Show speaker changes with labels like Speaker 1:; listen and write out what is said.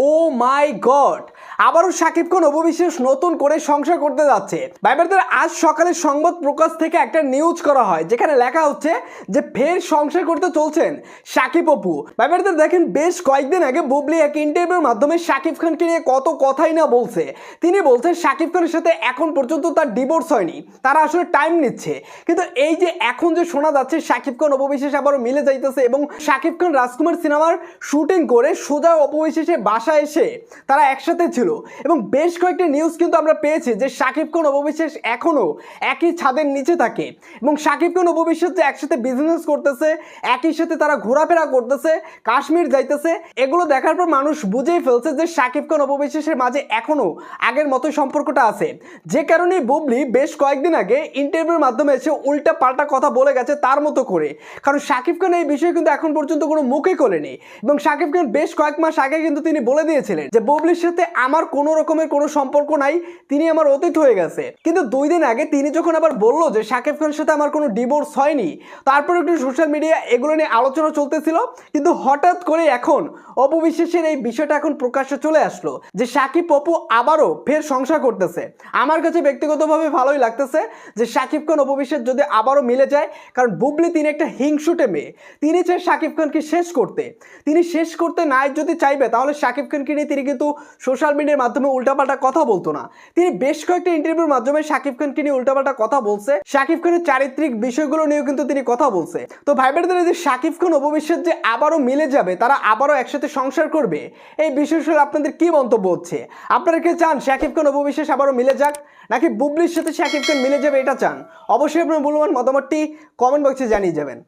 Speaker 1: Oh my god, আবারও সাকিব খান অপবিশ্বাস নতুন করে সংসার করতে যাচ্ছে। ভাইবারদের আজ সকালে সংবাদ প্রকাশ থেকে একটা নিউজ করা হয়, যেখানে লেখা হচ্ছে যে ফের সংসার করতে চলছেন সাকিব অপু। ভাইবারদের দেখেন, বেশ কয়েকদিন আগে বুবলি এক ইন্টারভিউর মাধ্যমে সাকিব খানকে নিয়ে কত কথাই না বলছে। তিনি বলছেন, সাকিব খানের সাথে এখন পর্যন্ত তার ডিভোর্স হয়নি, তারা আসলে টাইম নিচ্ছে। কিন্তু এই যে এখন যে শোনা যাচ্ছে, সাকিব খান অপবিশ্বাস আবারও মিলে যাইতেছে এবং সাকিব খান রাজকুমার সিনেমার শুটিং করে সোজা অপবিশ্বাসে বাসায় এসে তারা একসাথে ছিল। এবং বেশ কয়েকটি নিউজ কিন্তু আমরা পেয়েছি যে সাকিব খান অপবিশ্বাস এখনও একই ছাদের নিচে থাকে। এবং সাকিব খান অপবিশ্বাস যে একসাথে বিজনেস করতেছে, একই সাথে তারা ঘোরাফেরা করতেছে, কাশ্মীর যাইতেছে। এগুলো দেখার পর মানুষ বুঝেই ফেলছে যে সাকিব খান অপবিশ্বাসের মাঝে এখনও আগের মতোই সম্পর্কটা আছে। যে কারণে বুবলি বেশ কয়েকদিন আগে ইন্টারভিউর মাধ্যমে এসে উল্টা পাল্টা কথা বলে গেছে তার মতো করে। কারণ সাকিব খান এই বিষয়ে কিন্তু এখন পর্যন্ত কোনো মুখে খোলেনি। এবং সাকিব খান বেশ কয়েক মাস আগে কিন্তু তিনি বলে দিয়েছিলেন যে বুবলির সাথে আমার কোনো রকমের কোনো সম্পর্ক নাই, তিনি আমার অতীত হয়ে গেছে। কিন্তু দুই দিন আগে তিনি যখন আবার বলল যে সাকিব খানের সাথে আমার কোনো ডিভোর্স হয়নি, তারপর একটু সোশ্যাল মিডিয়া এগুলো নিয়ে আলোচনা চলতেছিল, কিন্তু হঠাৎ করে এখন অপবিশ্বাসের এই বিষয়টা এখন প্রকাশ্যে চলে আসলো যে সাকিব অপু আবারও ফের সংসার করতেছে। আমার কাছে ব্যক্তিগতভাবে ভালোই লাগতেছে যে শাকিব খান, অপবিশ্বাস যদি আবারও মিলে যায়, কারণ বুবলি তিনি একটা হিংসুটে মেয়ে। তিনি চায় শাকিব খানকে শেষ করতে। তিনি শেষ করতে নাই যদি চাইবে, তাহলে শাকিব খানকে নিয়ে তিনি কিন্তু সোশ্যাল মিডিয়ার মাধ্যমে উল্টাপাল্টা কথা বলতো না। তিনি বেশ কয়েকটা ইন্টারভিউর মাধ্যমে সাকিব খানকে নিয়ে উল্টাপাল্টা কথা বলছে। সাকিব খানের চারিত্রিক বিষয়গুলো নিয়েও কিন্তু তিনি কথা বলছে। তো ভাই বোনেদের যে সাকিব খান অপবিশ্বাস যে আবারও মিলে যাবে, তারা আবারও একসাথে সংসার করবে, এই বিষয়গুলো আপনাদের কি মন্তব্য হচ্ছে? আপনারা কি চান সাকিব খান অপবিশ্বাস আবারও মিলে যাক, নাকি বুবলির সাথে সাকিব খান মিলে যাবে এটা চান? অবশ্যই আপনার মূল্যবান মতামতটি কমেন্ট বক্সে জানিয়ে যাবেন।